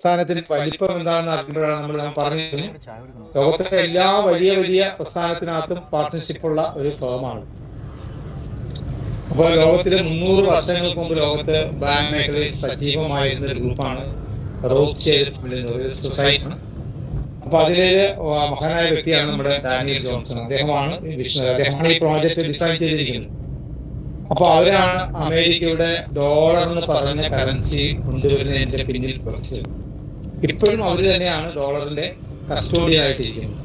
പ്രസ്ഥാനത്തിന്റെ വലിപ്പം എന്താണെന്ന് അറിയുമ്പോഴാണ് നമ്മൾ ഞാൻ പറഞ്ഞു ലോകത്തിലെ എല്ലാ വലിയ വലിയ പ്രസ്ഥാനത്തിനകത്തും പാർട്ട്ണർഷിപ്പുള്ള ഒരു ഫേമാണ് അപ്പോൾ ലോകത്തിലെ മുന്നൂറ് വർഷങ്ങൾക്ക് മുമ്പ് ലോകത്ത് ബാങ്ക് മേഖലയിൽ സജീവമായിരുന്ന ഒരു ഗ്രൂപ്പാണ് ഒരു അപ്പൊ അതിലെ മഹാനായ വ്യക്തിയാണ് നമ്മുടെ ഡാനിയൽ ജോൺസൺ. അദ്ദേഹമാണ് അദ്ദേഹമാണ് ഈ പ്രോജക്റ്റ് ഡിസൈൻ ചെയ്തിരിക്കുന്നത്. അപ്പൊ അവരാണ് അമേരിക്കയുടെ ഡോളർ എന്ന് പറഞ്ഞ കറൻസി കൊണ്ടുവരുന്നതിന്റെ പിന്നിൽ പ്രവർത്തിച്ചത് ഇപ്പോഴും അവർ തന്നെയാണ് ഡോളറിന്റെ കസ്റ്റോഡി ആയിട്ടിരിക്കുന്നത്.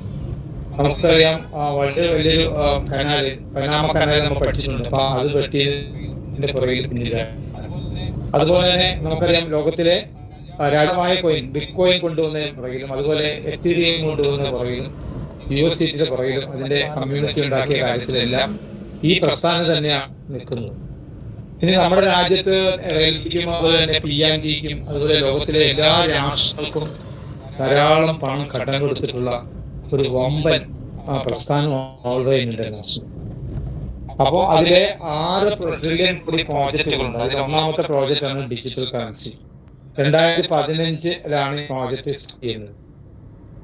നമുക്കറിയാം വളരെ വലിയൊരു കനാല് പനാമ കനാല് നമ്മൾ പഠിച്ചിട്ടുണ്ട്. അപ്പൊ അത് പറ്റിയതിന്റെ പുറകിൽ പിന്നിലാണ്. അതുപോലെ തന്നെ നമുക്കറിയാം ലോകത്തിലെ രാജമായ കോയിൻ ബിഗ് കോയിൻ കൊണ്ടുവന്നതിന് പുറകിലും അതുപോലെ എത്തിരിയും കൊണ്ടുവന്ന പുറകിലും യു എസ് സിറ്റിയുടെ പുറകിലും അതിന്റെ കമ്മ്യൂണിറ്റി ഉണ്ടാക്കിയ കാര്യത്തിലെല്ലാം ഈ പ്രസ്ഥാനം തന്നെയാണ് നിൽക്കുന്നത്. ഇനി നമ്മുടെ രാജ്യത്ത് റെയിൽവേക്കും അതുപോലെ തന്നെ പി എൻ ടിക്കും അതുപോലെ ലോകത്തിലെ എല്ലാ രാഷ്ട്രങ്ങൾക്കും ധാരാളം പണം കടം കൊടുത്തിട്ടുള്ള ഒരു വമ്പൻ ആ, പ്രസ്ഥാനമാണ് ഓൾറെഡി ഇന്റർനാഷണൽ അപ്പോൾ അതിലെ ആറ് ട്രില്യൺ കൂടി പ്രോജക്റ്റുകളുണ്ട്. അതിൽ ഒന്നാമത്തെ പ്രോജക്റ്റ് ആണ് ഡിജിറ്റൽ കറൻസി രണ്ടായിരത്തി പതിനഞ്ചിലാണ് ഈ പ്രോജക്റ്റ് ചെയ്യുന്നത്.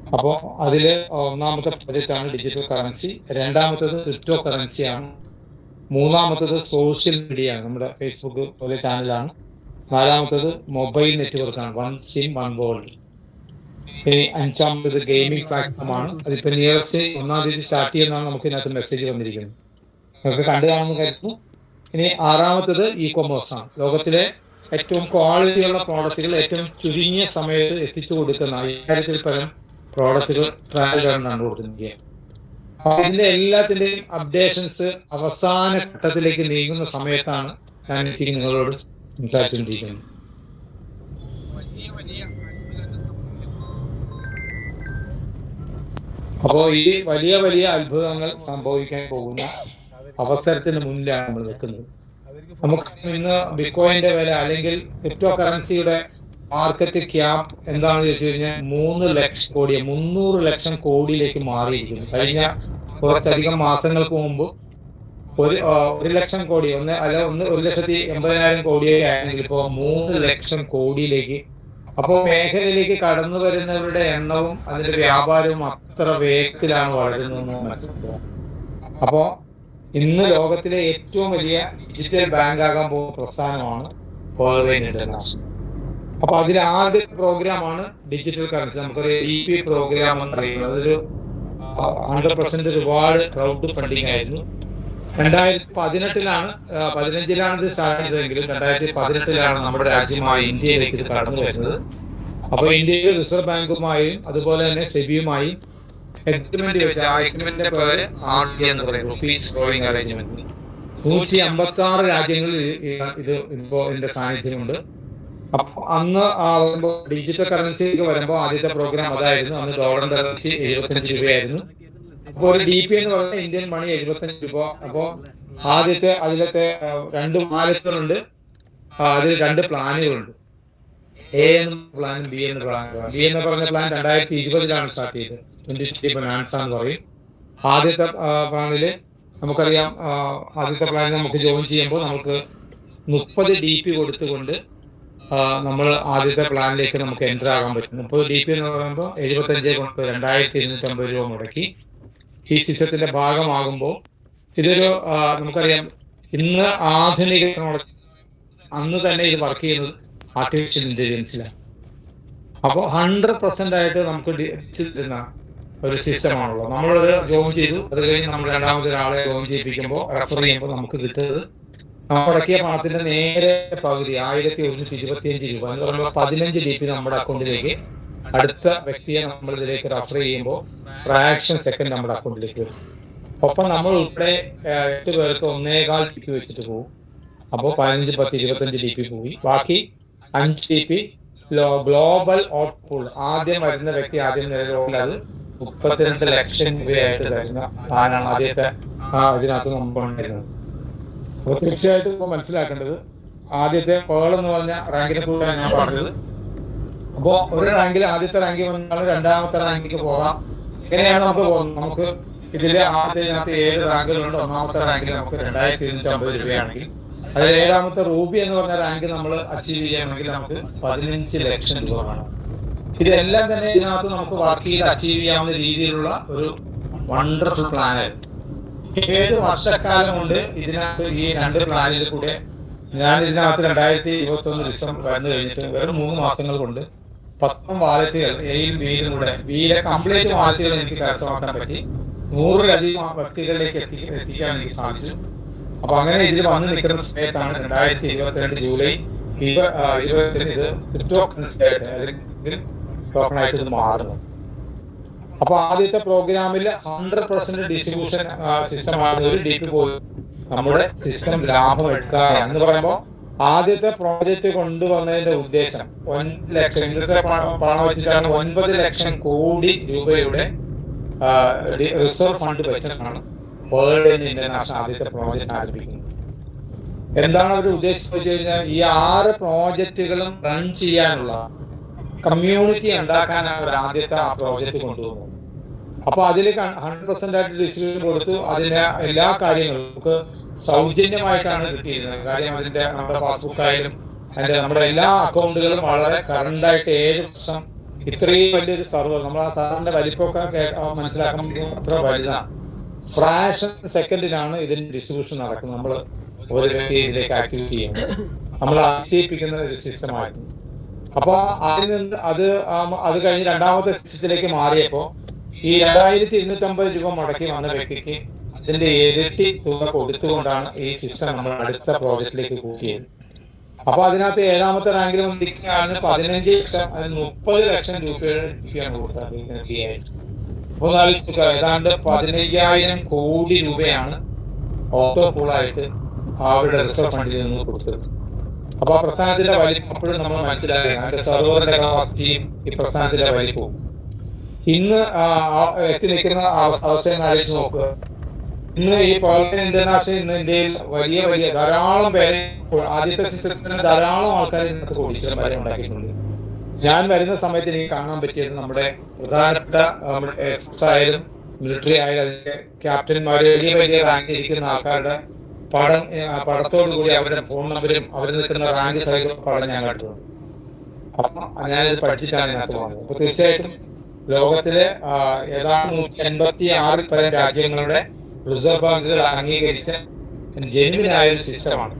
അപ്പോൾ അതിൽ ഒന്നാമത്തെ പ്രോജക്റ്റ് ആണ് ഡിജിറ്റൽ കറൻസി രണ്ടാമത്തത് ക്രിപ്റ്റോ കറൻസിയാണ് മൂന്നാമത്തത് സോഷ്യൽ മീഡിയ ആണ്. നമ്മുടെ ഫേസ്ബുക്ക് പോലെ ചാനലാണ് നാലാമത്തത് മൊബൈൽ നെറ്റ്വർക്കാണ് വൺ സിം വൺ വേൾഡ് ഇനി അഞ്ചാമത്തത് ഗെയിമിംഗ് പ്ലാറ്റ്ഫോം ആണ്. അതിപ്പോ നിയറസ്റ്റ് ഒന്നാം തീയതി സ്റ്റാർട്ട് ചെയ്യുന്നതാണ് നമുക്ക് ഇതിനകത്ത് മെസ്സേജ് വന്നിരിക്കുന്നത്. നിങ്ങൾക്ക് കണ്ടു കാണുമെന്ന് കരുതുന്നു. ഇനി ആറാമത്തത് ഇ കൊമേഴ്സ് ആണ്. ലോകത്തിലെ ഏറ്റവും ക്വാളിറ്റിയുള്ള പ്രോഡക്റ്റുകൾ ഏറ്റവും ചുരുങ്ങിയ സമയത്ത് എത്തിച്ചു കൊടുക്കുന്ന അയ്യായിരത്തിൽ പരം പ്രോഡക്റ്റുകൾ ട്രാവൽ ആണ് കൊടുക്കുന്നത് ഇതിന്റെ എല്ലാത്തിന്റെയും അപ്ഡേഷൻസ് അവസാന ഘട്ടത്തിലേക്ക് നീങ്ങുന്ന സമയത്താണ് ഞാൻ നിങ്ങളോട് സംസാരിച്ചുകൊണ്ടിരിക്കുന്നത്. അപ്പോ ഈ വലിയ വലിയ അത്ഭുതങ്ങൾ സംഭവിക്കാൻ പോകുന്ന അവസരത്തിന് മുന്നിലാണ് നമ്മൾ നിൽക്കുന്നത്. നമുക്ക് ഇന്ന് ബിറ്റ്കോയിന്റെ വില അല്ലെങ്കിൽ ക്രിപ്റ്റോ കറൻസിയുടെ മാർക്കറ്റ് ക്യാപ് എന്താണെന്ന് ചോദിച്ചു കഴിഞ്ഞാൽ മൂന്ന് ലക്ഷം കോടി മുന്നൂറ് ലക്ഷം കോടിയിലേക്ക് മാറിയിരിക്കുന്നു. കഴിഞ്ഞ കുറച്ചധികം മാസങ്ങൾക്ക് മുമ്പ് ഒരു ഒരു ലക്ഷം കോടി ഒന്ന് അല്ല ഒന്ന് ഒരു ലക്ഷത്തി എൺപതിനായിരം കോടിയായി ആണെങ്കിൽ ഇപ്പോ മൂന്ന് ലക്ഷം കോടിയിലേക്ക്. അപ്പോ മേഖലയിലേക്ക് കടന്നു വരുന്നവരുടെ എണ്ണവും അതിന്റെ വ്യാപാരവും അത്ര വേഗത്തിലാണ് വളരുന്നതെന്ന് മനസ്സിലാക്കുക അപ്പോ ഇന്ന് ലോകത്തിലെ ഏറ്റവും വലിയ ഡിജിറ്റൽ ബാങ്ക് ആകാൻ പോകുന്ന പ്രസ്ഥാനമാണ് വേൾഡ് ഇന്റർനാഷണൽ. അപ്പൊ അതിൽ ആദ്യ പ്രോഗ്രാമാണ് ഡിജിറ്റൽ കറൻസി നമുക്കൊരു ഇ പി പ്രോഗ്രാം എന്ന് പറയുന്നത്. അതൊരു ഹൺഡ്രഡ് പെർസെന്റ് ഒരുപാട് ക്രൗഡ് ഫണ്ടിങ് ആയിരുന്നു. രണ്ടായിരത്തി പതിനെട്ടിലാണ് പതിനഞ്ചിലാണ് ഇത് സ്റ്റാർട്ട് ചെയ്തതെങ്കിലും രണ്ടായിരത്തി പതിനെട്ടിലാണ് നമ്മുടെ രാജ്യമായ ഇന്ത്യയിലേക്ക് ഇത് കടന്നു വരുന്നത്. അപ്പോൾ ഇന്ത്യയിൽ റിസർവ് ബാങ്കുമായും അതുപോലെ തന്നെ സെബിയുമായി എഗ്രിമെന്റ് വെച്ച ആ എഗ്രിമെന്റിന്റെ പേര് ആർ ഡി എന്ന് പറയും റുപ്പീസ് ഡ്രോയിങ് അറേഞ്ച്മെന്റ് നൂറ്റി അമ്പത്തി ആറ് രാജ്യങ്ങളിൽ ഇത് ഇപ്പോ ഇതിന്റെ സാന്നിധ്യമുണ്ട്. അന്ന് ഡിജിറ്റൽ കറൻസിയിലേക്ക് വരുമ്പോ ആദ്യത്തെ പ്രോഗ്രാം അതായിരുന്നു. അന്ന് ഡോളർ റേറ്റ് എഴുപത്തഞ്ച് രൂപയായിരുന്നു. അപ്പോൾ ഒരു ഡി പി എന്ന് പറഞ്ഞാൽ ഇന്ത്യൻ മണി എഴുപത്തഞ്ച് രൂപ. അപ്പോ ആദ്യത്തെ അതിലത്തെ രണ്ട് മാലത്തുകളുണ്ട് അതിൽ രണ്ട് പ്ലാനുകളുണ്ട്. എ എന്ന പ്ലാനും ബി എന്ന പ്ലാനും ബി എന്ന് പറഞ്ഞ പ്ലാൻ രണ്ടായിരത്തി ഇരുപതിലാണ് സ്റ്റാർട്ട് ചെയ്തത്. ട്വന്റി ട്വന്റി ഫിനാൻസ് എന്ന് പറയും. ആദ്യത്തെ പ്ലാനിൽ നമുക്കറിയാം ആദ്യത്തെ പ്ലാനിൽ നമുക്ക് ജോയിൻ ചെയ്യുമ്പോൾ നമുക്ക് മുപ്പത് ഡി പി കൊടുത്തുകൊണ്ട് നമ്മൾ ആദ്യത്തെ പ്ലാനിലേക്ക് നമുക്ക് എന്റർ ആകാൻ പറ്റുന്നു. മുപ്പത് ഡി പി എന്ന് പറയുമ്പോൾ എഴുപത്തഞ്ച് കൊണ്ട് രണ്ടായിരത്തി ഇരുന്നൂറ്റമ്പത് രൂപ മുടക്കി. ഈ സിസ്റ്റത്തിന്റെ ഭാഗമാകുമ്പോൾ ഇതൊരു നമുക്കറിയാം ഇന്ന് ആധുനിക അന്ന് തന്നെ ഇത് വർക്ക് ചെയ്യുന്നത് ആർട്ടിഫിഷ്യൽ ഇന്റലിജൻസിലാണ് അപ്പോൾ ഹൺഡ്രഡ് പെർസെന്റ് ആയിട്ട് നമുക്ക് തരുന്ന ഒരു സിസ്റ്റമാണുള്ളത്. നമ്മളൊരു ജോയിൻ ചെയ്തു. അത് കഴിഞ്ഞ് നമ്മൾ രണ്ടാമത്തെ ഒരാളെ ജോയിൻ ചെയ്യിപ്പിക്കുമ്പോൾ റെഫർ ചെയ്യുമ്പോൾ നമുക്ക് കിട്ടുന്നത് മുടക്കിയ പണത്തിന്റെ നേരെ പകുതി ആയിരത്തി ഒരുന്നൂറ്റി ഇരുപത്തിയഞ്ച് രൂപ എന്ന് പറയുമ്പോൾ പതിനഞ്ച് ഡി പി നമ്മുടെ അക്കൗണ്ടിലേക്ക് അടുത്ത വ്യക്തിയെ നമ്മൾ ഇതിലേക്ക് റഫർ ചെയ്യുമ്പോൾ ഫ്രാക്ഷൻ സെക്കൻഡ് നമ്മുടെ അക്കൗണ്ടിലേക്ക് വരും. ഒപ്പം നമ്മൾ ഉൾപ്പെടെ എട്ട് പേർക്ക് ഒന്നേകാൽ ഡി പി വെച്ചിട്ട് പോകും അപ്പോൾ പതിനഞ്ച് പത്ത് ഇരുപത്തഞ്ച് ഡി പി പോയി. ബാക്കി അഞ്ച് ഡി പി ഗ്ലോബൽ ഔട്ട്പുൾ. ആദ്യം വരുന്ന വ്യക്തി ആദ്യം നിലവിലുള്ള അത് മുപ്പത്തിരണ്ട് ലക്ഷം രൂപയായിട്ട് തരുന്ന പ്ലാനാണ് ആദ്യത്തെ ആ ഇതിനകത്ത് നമ്മൾ ഉണ്ടായിരുന്നത് അപ്പോൾ തീർച്ചയായിട്ടും ഇപ്പോൾ മനസ്സിലാക്കേണ്ടത് ആദ്യത്തെ പേൾ എന്ന് പറഞ്ഞ റാങ്കിനെ കുറിച്ചാണ് ഞാൻ പറഞ്ഞത്. അപ്പോ ഒരു റാങ്കിൽ ആദ്യത്തെ റാങ്കിൽ വന്നാൽ രണ്ടാമത്തെ റാങ്കിലേക്ക് പോകാം. എങ്ങനെയാണ് നമുക്ക് പോകുന്നത്? നമുക്ക് ഇതിലെ ആദ്യത്തെ ഏഴ് റാങ്കുകളുണ്ട് ഒന്നാമത്തെ റാങ്കിൽ നമുക്ക് രണ്ടായിരത്തി ഇരുന്നൂറ്റമ്പത് രൂപയാണെങ്കിൽ അതിൽ ഏഴാമത്തെ റൂബി എന്ന് പറഞ്ഞ റാങ്ക് നമ്മൾ അച്ചീവ് ചെയ്യണമെങ്കിൽ നമുക്ക് പതിനഞ്ച് ലക്ഷം രൂപ വേണം. ഇതെല്ലാം തന്നെ ഇതിനകത്ത് നമുക്ക് വർക്ക് ചെയ്ത് അച്ചീവ് ചെയ്യാവുന്ന രീതിയിലുള്ള ഒരു വണ്ടർഫുൾ പ്ലാനായിരുന്നു ഏഴ് വർഷക്കാലം കൊണ്ട് ഇതിനകത്ത് ഈ രണ്ട് പ്ലാനിൽ കൂടെ? ഞാൻ ഇതിനകത്ത് രണ്ടായിരത്തി ഇരുപത്തി ഒന്ന് ഡിസംബർ വന്നു കഴിഞ്ഞിട്ട് വെറും മൂന്ന് മാസങ്ങൾ കൊണ്ട് പത്തും വാലറ്റുകൾ എയും ബിയിലും കൂടെ ബിയിലെ കംപ്ലീറ്റ് വാലറ്റുകൾ എനിക്ക് കരസ്ഥമാക്കാൻ പറ്റി. നൂറിലധികം വ്യക്തികളിലേക്ക് എത്തി എത്തിക്കാൻ എനിക്ക് സാധിച്ചു. അപ്പൊ അങ്ങനെ ഇതിൽ വന്നു നിൽക്കുന്ന സമയത്താണ് രണ്ടായിരത്തി ഇരുപത്തിരണ്ട് ജൂലൈ ഇരുപത്തിരണ്ട് ഇത് ക്രിപ്റ്റോ കറൻസി ആയിട്ട് അല്ലെങ്കിൽ ടോക്കൺ ആയിട്ട് ഇത് മാറുന്നത്. അപ്പൊ ആദ്യത്തെ പ്രോഗ്രാമിൽ ഹൺഡ്രഡ് പെർസെന്റ് ഡിസ്ട്രിബ്യൂഷൻ സിസ്റ്റം ആണ്. ഒരു ഡി പി പോയി നമ്മുടെ സിസ്റ്റം ലാഭം എടുക്കുക എന്ന് പറയുമ്പോൾ ആദ്യത്തെ പ്രോജക്റ്റ് കൊണ്ടുവന്നതിന്റെ ഉദ്ദേശം ലക്ഷം ഇന്നത്തെ പണം പണം വെച്ചിട്ടാണ് ഒൻപത് ലക്ഷം കോടി രൂപയുടെ റിസർവ് ഫണ്ട് വെച്ചിട്ടാണ് വേൾഡ് ഇന്റർനാഷണൽ ആദ്യത്തെ പ്രോജക്റ്റ് ആരംഭിക്കുന്നത്. എന്താണ് അവർ ഉദ്ദേശിച്ചത് വെച്ച് കഴിഞ്ഞാൽ ഈ ആറ് പ്രോജക്റ്റുകളും റൺ ചെയ്യാനുള്ള കമ്മ്യൂണിറ്റി ഉണ്ടാക്കാനാണ് അവർ ആദ്യത്തെ ആ പ്രോജക്റ്റ് കൊണ്ടുവന്നത്. അപ്പൊ അതിൽ ഹൺഡ്രഡ് പെർസെന്റ് ആയിട്ട് ഡിസിഷൻ കൊടുത്തു. അതിന്റെ എല്ലാ കാര്യങ്ങളും നമുക്ക് സൗജന്യമായിട്ടാണ് കിട്ടിയിരുന്നത്. കാര്യം അതിന്റെ നമ്മുടെ പാസ്ബുക്ക് ആയാലും അതിന്റെ നമ്മുടെ എല്ലാ അക്കൗണ്ടുകളും വളരെ കറണ്ട് ആയിട്ട് ഏഴ് വർഷം ഇത്രയും വലിയൊരു സർവർ നമ്മൾ ആ സാറിന്റെ വലിപ്പമൊക്കെ മനസ്സിലാക്കുമ്പോൾ അത്ര വലുതാണ്. ഫ്രാക്ഷൻ സെക്കൻഡിനാണ് ഇതിന്റെ ഡിസ്ട്രിബ്യൂഷൻ നടക്കുന്നത്. നമ്മൾ ഒരു വ്യക്തി ഇതിലേക്ക് ആക്ടിവിറ്റി ചെയ്യുന്നത്. നമ്മൾ ആശയിപ്പിക്കുന്ന ഒരു സിസ്റ്റമായിരുന്നു അപ്പൊ അതിൽ നിന്ന് അത് അത് കഴിഞ്ഞ് രണ്ടാമത്തെ സിസ്റ്റത്തിലേക്ക് മാറിയപ്പോ ഈ രണ്ടായിരത്തി ഇരുന്നൂറ്റമ്പത് രൂപ മുടക്കി വന്ന വ്യക്തിക്ക് അതിന്റെ ഇരട്ടി തുക കൊടുത്തുകൊണ്ടാണ് ഈ സിസ്റ്റം നമ്മൾ അടുത്ത പ്രോജക്റ്റിലേക്ക് കൂട്ടിയത്. അപ്പൊ അതിനകത്ത് ഏഴാമത്തെ റാങ്കിൽ വന്നിരിക്കുകയാണ്. പതിനഞ്ച് ലക്ഷം മുപ്പത് ലക്ഷം രൂപയാണ് കൊടുത്തത്. അപ്പൊ ഏതാണ്ട് പതിനയ്യായിരം കോടി രൂപയാണ് ഓട്ടോ പൂളായിട്ട് അവരുടെ റിസർവ് ഫണ്ടിൽ നിന്ന് കൊടുത്തത്. അപ്പൊ ആ പ്രസ്ഥാനത്തിന്റെ വലിപ്പം അപ്പോഴും നമ്മൾ മനസ്സിലാക്കണം അതിന്റെ സെർവറിന്റെ കപ്പാസിറ്റിയും ഈ പ്രസ്ഥാനത്തിന്റെ വലിപ്പവും ഇന്ന് എത്തി നിൽക്കുന്ന അവസ്ഥയെന്ന് ആലോചിച്ച് നോക്കുക ഇന്ന് ഈ പവർ ഇന്റർനാഷണൽ ഇന്ന് ഇന്ത്യയിൽ വലിയ വലിയ ധാരാളം പേരെ ആദ്യത്തെ സിസ്റ്റത്തിന് ധാരാളം ആൾക്കാർ ഇന്നത്തെ വരെ ഉണ്ടാക്കിയിട്ടുണ്ട്. ഞാൻ വരുന്ന സമയത്ത് എനിക്ക് കാണാൻ പറ്റിയത് നമ്മുടെ പ്രധാനപ്പെട്ട എയർഫോഴ്സ് ആയാലും മിലിറ്ററി ആയാലും അതിന്റെ ക്യാപ്റ്റന്മാര് വലിയ വലിയ റാങ്കിൽ ഇരിക്കുന്ന ആൾക്കാരുടെ പടം പടത്തോടു കൂടി അവരുടെ ഫോൺ നമ്പരും അവർ നിൽക്കുന്ന റാങ്ക് സഹിതം പടം ഞാൻ കണ്ടിട്ടുണ്ട് അപ്പൊ ഞാനിത് പഠിച്ചിട്ടാണ് ഇതിനകത്ത് വന്നത് അപ്പൊ തീർച്ചയായിട്ടും ലോകത്തിലെ ഏതാണ്ട് നൂറ്റി എൺപത്തി ആറിൽ പരം രാജ്യങ്ങളുടെ റിസർവ് ബാങ്കുകൾ അംഗീകരിച്ച ജെനുവിനായ ഒരു സിസ്റ്റമാണ്.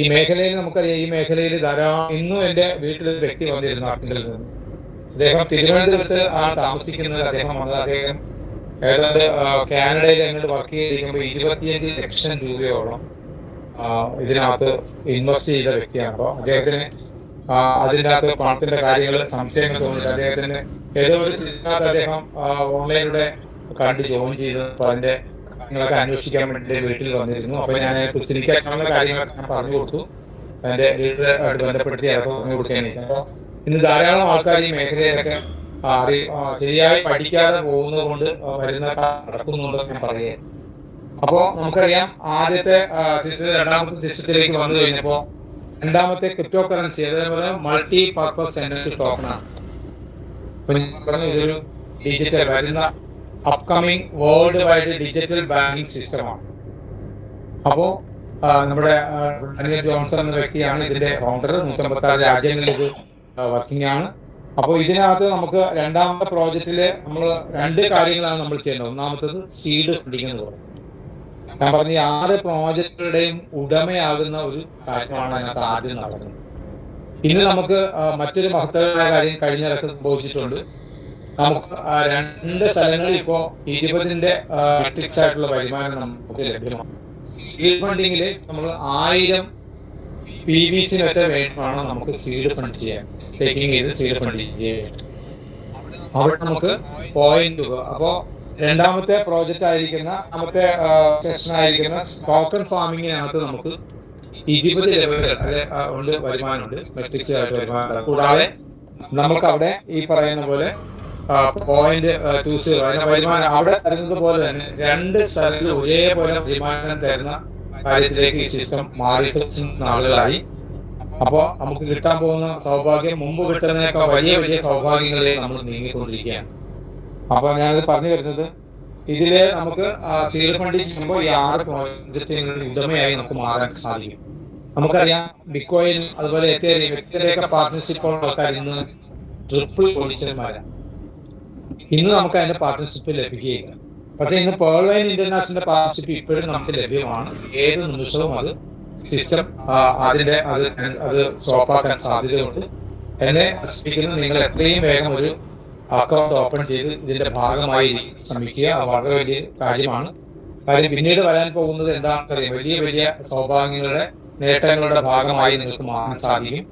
ഈ മേഖലയിൽ നമുക്കറിയാം ഈ മേഖലയിൽ ധാരാളം ഇന്നും എന്റെ വീട്ടിൽ വ്യക്തി വന്നിരുന്നു നാട്ടിൽ നിന്ന്. അദ്ദേഹം തിരുവനന്തപുരത്ത് ആണ് താമസിക്കുന്നത് അദ്ദേഹം വന്നത്. അദ്ദേഹം ഏതാണ്ട് കാനഡയിൽ അങ്ങോട്ട് വർക്ക് ചെയ്തിരിക്കുമ്പോൾ ഇരുപത്തിയഞ്ച് ലക്ഷം രൂപയോളം ഇതിനകത്ത് ഇൻവെസ്റ്റ് ചെയ്ത വ്യക്തിയാണ്. അപ്പോൾ അദ്ദേഹത്തിന് അതിന്റെ അകത്ത് പണത്തിന്റെ കാര്യങ്ങൾ സംശയങ്ങൾ തോന്നിയിട്ട് അദ്ദേഹത്തിന് ഏതോ ഒരു സിനിമ അദ്ദേഹം ഓൺലൈനിലൂടെ കണ്ട് ജോയിൻ ചെയ്ത്. അപ്പോൾ അതിന്റെ കാര്യങ്ങളൊക്കെ അന്വേഷിക്കാൻ വേണ്ടി വീട്ടിൽ വന്നിരുന്നു. അപ്പോൾ ഞാൻ കുറിച്ച് കാര്യങ്ങളൊക്കെ ഞാൻ പറഞ്ഞു കൊടുത്തു. അതിന്റെ വീട്ടിലായിട്ട് ബന്ധപ്പെടുത്തി അതൊക്കെ പറഞ്ഞു കൊടുക്കുകയാണ്. അപ്പോൾ ഇന്ന് ധാരാളം ആൾക്കാർ ഈ മേഖലയിലൊക്കെ ശരിയായി പഠിക്കാതെ പോകുന്നത് കൊണ്ട് വരുന്ന നടക്കുന്നുണ്ടെന്ന് ഞാൻ പറയുകയാണ്. അപ്പോ നമുക്കറിയാം ആദ്യത്തെ സിസ്റ്റം രണ്ടാമത്തെ സിസ്റ്റത്തിലേക്ക് വന്നു കഴിഞ്ഞപ്പോ രണ്ടാമത്തെ ക്രിപ്റ്റോ കറൻസി അതേപോലെ മൾട്ടി പർപ്പസ് സെൻട്രൽ ടോക്കൺ ആണ് ഇതൊരു ഡിജിറ്റൽ വരുന്ന upcoming world wide digital banking സിസ്റ്റമാണ് അപ്പോ നമ്മുടെ ജോൺസൺ എന്ന വ്യക്തിയാണ് ഇതിന്റെ ഫൗണ്ടർ നൂറ്റമ്പത്തി ആറ് രാജ്യങ്ങളിൽ ഇത് വർക്കിംഗ് ആണ്. അപ്പോൾ ഇതിനകത്ത് നമുക്ക് രണ്ടാമത്തെ പ്രോജക്റ്റിൽ നമ്മൾ രണ്ട് കാര്യങ്ങളാണ് നമ്മൾ ചെയ്യേണ്ടത്. ഒന്നാമത്തത് സീഡ് ഫണ്ടിങ് എന്ന് പറയും ഞാൻ പറഞ്ഞ ആറ് പ്രോജക്റ്റുകളുടെയും ഉടമയാകുന്ന ഒരു കാര്യമാണ് അതിനകത്ത് ആദ്യം നടക്കുന്നത് ഇന്ന് നമുക്ക് മറ്റൊരു മഹത്തരമായ കാര്യം കഴിഞ്ഞ ഇടയ്ക്ക് സംഭവിച്ചിട്ടുണ്ട്. നമുക്ക് രണ്ട് സ്ഥലങ്ങളിൽ ഇപ്പോ ഇരുപതിന്റെ മെട്രിക്സ് ആയിട്ടുള്ള വരുമാനം നമുക്ക് ലഭ്യമാണ്. സീഡ് ഫണ്ടിങ്ങിൽ നമ്മൾ ആയിരം പി വി സിനൊക്കെ വേണം നമുക്ക് സീഡ് ഫണ്ട് ചെയ്യാൻ? സ്റ്റേക്കിംഗ് ചെയ്ത് സീഡ് ഫണ്ട് ചെയ്യാൻ അവിടെ നമുക്ക് പോയിന്റ് അപ്പോ രണ്ടാമത്തെ പ്രോജക്റ്റ് ആയിരിക്കുന്ന രണ്ടാമത്തെ സെക്ഷൻ ആയിരിക്കുന്ന ടോക്കൺ ഫാമിങ്ങിനകത്ത് നമുക്ക് ഇരുപത് ലെവലുകൾ അല്ലെ ഉണ്ട് വരുമാനമുണ്ട് മെട്രിക്സ് ആയിട്ട് വരുമാനം കൂടാതെ നമുക്ക് അവിടെ ഈ പറയുന്ന പോലെ പോയിന്റ് ടു സീറോ വരുമാനം അവിടെ തരുന്നത് പോലെ തന്നെ രണ്ട് സ്ഥലങ്ങളിൽ ഒരേപോലെ വരുമാനം തരുന്ന കാര്യത്തിലേക്ക് ഈ സിസ്റ്റം മാറിയിട്ട് നാളുകളായി. അപ്പോ നമുക്ക് കിട്ടാൻ പോകുന്ന സൗഭാഗ്യം മുമ്പ് കിട്ടുന്നതിനേക്കാൾ വലിയ വലിയ സൗഭാഗ്യങ്ങളിലേക്ക് നമ്മൾ നീങ്ങിക്കൊണ്ടിരിക്കുകയാണ്. അപ്പൊ ഞാനത് പറഞ്ഞു വരുന്നത് ഇതിൽ നമുക്ക് സീഡ് ഫണ്ടിൽ ചെയ്യുമ്പോൾ ഈ ആറ് പ്രോജക്റ്റുകളുടെ ഉടമയായി നമുക്ക് മാറാൻ സാധിക്കും. നമുക്കറിയാം ബിറ്റ്കോയിൻ അതുപോലെ എത്തിയ വ്യക്തിരേഖ പാർട്ട്ണർഷിപ്പുള്ള ആൾക്കാർ ഇന്ന് ട്രിപ്പിൾ കോടീശ്വരന്മാരാണ് ഇന്ന് നമുക്ക് അതിന്റെ പാർട്ട്ണർഷിപ്പ് ലഭിക്കുകയില്ല. പക്ഷേ ഇന്ന് പേർലൈൻ ഇന്റർനാഷണൽ പാർട്ണർഷിപ്പ് ഇപ്പോഴും നമുക്ക് ലഭ്യമാണ്. ഏത് നിമിഷവും അത് സിസ്റ്റം അതിന്റെ അത് അത് സ്റ്റോപ്പാക്കാൻ സാധ്യതയുണ്ട്. എന്നെ ശ്രമിക്കുന്നത് നിങ്ങൾ എത്രയും വേഗം ഒരു അക്കൗണ്ട് ഓപ്പൺ ചെയ്ത് ഇതിന്റെ ഭാഗമായി ശ്രമിക്കുക. വളരെ വലിയ കാര്യമാണ്. കാര്യം പിന്നീട് വരാൻ പോകുന്നത് എന്താണെന്ന് അറിയാം വലിയ വലിയ സൗഭാഗ്യങ്ങളുടെ നേട്ടങ്ങളുടെ ഭാഗമായി നിങ്ങൾക്ക് മാറാൻ സാധിക്കും.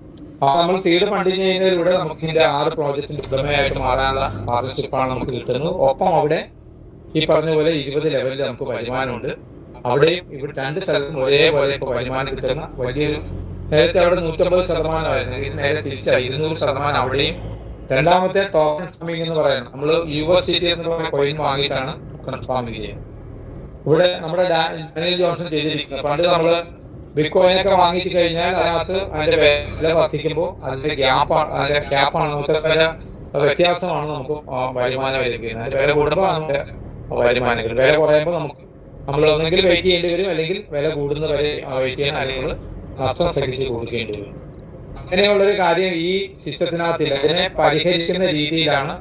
നമ്മൾ സീഡ് ഫണ്ടിങ് ചെയ്യുന്നതിലൂടെ നമുക്ക് ഇതിന്റെ ആറ് പ്രോജക്റ്റിന്റെ ഉടമയായിട്ട് മാറാനുള്ള പാർട്ണർഷിപ്പാണ് നമുക്ക് കിട്ടുന്നത്. ഒപ്പം അവിടെ ഈ പറഞ്ഞ പോലെ ഇരുപത് ലെവലിൽ നമുക്ക് വരുമാനമുണ്ട്. അവിടെയും ഇവിടെ രണ്ട് സ്ഥലത്തും ഒരേപോലെ ഇപ്പൊ വരുമാനം കിട്ടുന്ന വലിയൊരു നേരത്തെ അവിടെ നൂറ്റമ്പത് ശതമാനമായിരുന്നു ഇത് നേരെ തിരിച്ചായി ഇരുന്നൂറ് ശതമാനം അവിടെയും രണ്ടാമത്തെ ടോക്കൺ ഫാമിംഗ് എന്ന് പറയുന്നത് നമ്മൾ യു എസ് സിറ്റി എന്ന് പറയുന്ന കോയിൻ വാങ്ങിയിട്ടാണ് ടോക്കൺ ഫാമിംഗ് ചെയ്യുന്നത്. ഇവിടെ നമ്മുടെ ഡാനിയൽ ജോൺസൺ ചെയ്തിരിക്കുന്നത് പണ്ട് നമ്മൾ ബിറ്റ്കോയിനൊക്കെ വാങ്ങിച്ചു കഴിഞ്ഞാൽ അതിനകത്ത് അതിന്റെ വില വർദ്ധിക്കുമ്പോൾ അതിന്റെ ഗ്യാപ്പ് അതിന്റെ ഗ്യാപ്പാണ് നമുക്ക് വ്യത്യാസമാണ് നമുക്ക് വരുമാനം ലഭിക്കുന്നത് അതിന്റെ വില കൂടുമ്പോൾ നമ്മുടെ വരുമാനങ്ങൾ. വില കുറയുമ്പോൾ നമുക്ക് നമ്മൾ ഒന്നെങ്കിൽ വെയിറ്റ് ചെയ്യേണ്ടി വരും. അല്ലെങ്കിൽ വില കൂടുന്ന വരെ വെയിറ്റ് ചെയ്യാൻ അല്ലെങ്കിൽ നഷ്ടം സഹിച്ച് കൊടുക്കേണ്ടി വരും. അങ്ങനെയുള്ളൊരു കാര്യം ഈ സിസ്റ്റത്തിനകത്തില്ല അതിനെ പരിഹരിക്കുന്ന രീതിയിലാണ്